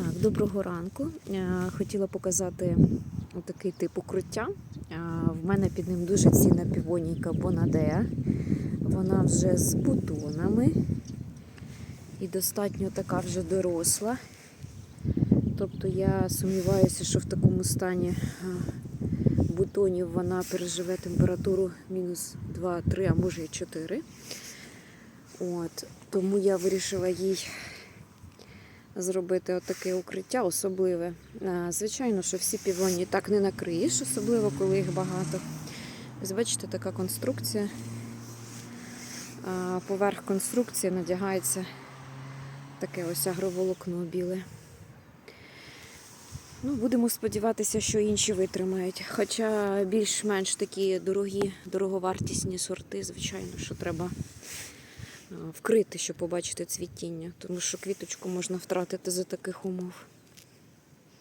Так, доброго ранку. Е, Хотіла показати такий тип укриття. Е, В мене під ним дуже цінна півонійка Бонадеа. Вона вже з бутонами і достатньо така вже доросла. Тобто я сумніваюся, що в такому стані е, бутонів вона переживе температуру мінус 2-3, а може і 4. От, тому я вирішила їй зробити отаке укриття особливе. Звичайно, що всі півоні так не накриєш, особливо коли їх багато. Ось бачите, така конструкція. Поверх конструкції надягається таке ось агроволокно біле. Ну, будемо сподіватися, що інші витримають. Хоча більш-менш такі дорогі, дороговартісні сорти, звичайно, що треба вкрити, щоб побачити цвітіння, тому що квіточку можна втратити за таких умов.